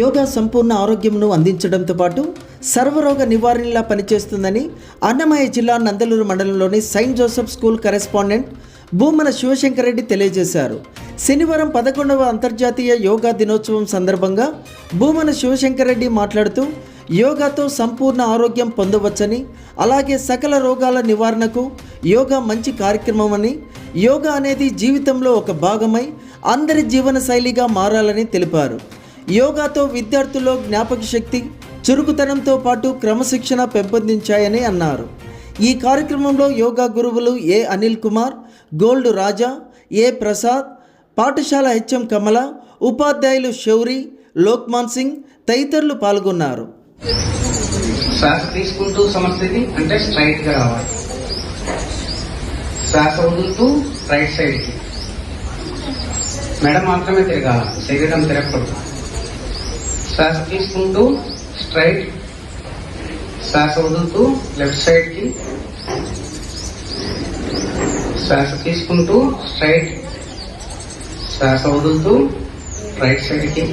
యోగా సంపూర్ణ ఆరోగ్యంను అందించడంతో పాటు సర్వరోగ నివారణలా పనిచేస్తుందని అన్నమయ్య జిల్లా నందలూరు మండలంలోని saint Joseph school correspondent Bhumana Shivashankar Reddy తెలియజేశారు. శనివారం పదకొండవ అంతర్జాతీయ యోగా దినోత్సవం సందర్భంగా భూమన శివశంకర్ రెడ్డి మాట్లాడుతూ యోగాతో సంపూర్ణ ఆరోగ్యం పొందవచ్చని అలాగే సకల రోగాల నివారణకు యోగా మంచి కార్యక్రమమని యోగా అనేది జీవితంలో ఒక భాగమై అందరి జీవన శైలిగా మారాలని తెలిపారు. యోగాతో విద్యార్థుల్లో జ్ఞాపక శక్తి చురుకుతనంతో పాటు క్రమశిక్షణ పెంపొందించాయని అన్నారు. ఈ కార్యక్రమంలో యోగా గురువులు A Anil Kumar gold Raja A Prasad పాఠశాల హెచ్ఎం కమల ఉపాధ్యాయులు శౌరి లోక్మాన్ సింగ్ తదితరులు పాల్గొన్నారు. శ్వాస తీసుకుంటూ సమస్యది అంటే స్ట్రైట్గా రావాలి. శ్వాస వదులుతూ రైట్ సైడ్కి మెడ మాత్రమే తిరగాలి. శరీరం తిరగకూడదు. శ్వాస తీసుకుంటూ స్ట్రైట్ శ్వాస వదులుతూ లెఫ్ట్ సైడ్కి శ్వాస తీసుకుంటూ స్ట్రైట్ శ్వాస వదులుతూ రైట్ సైడ్కి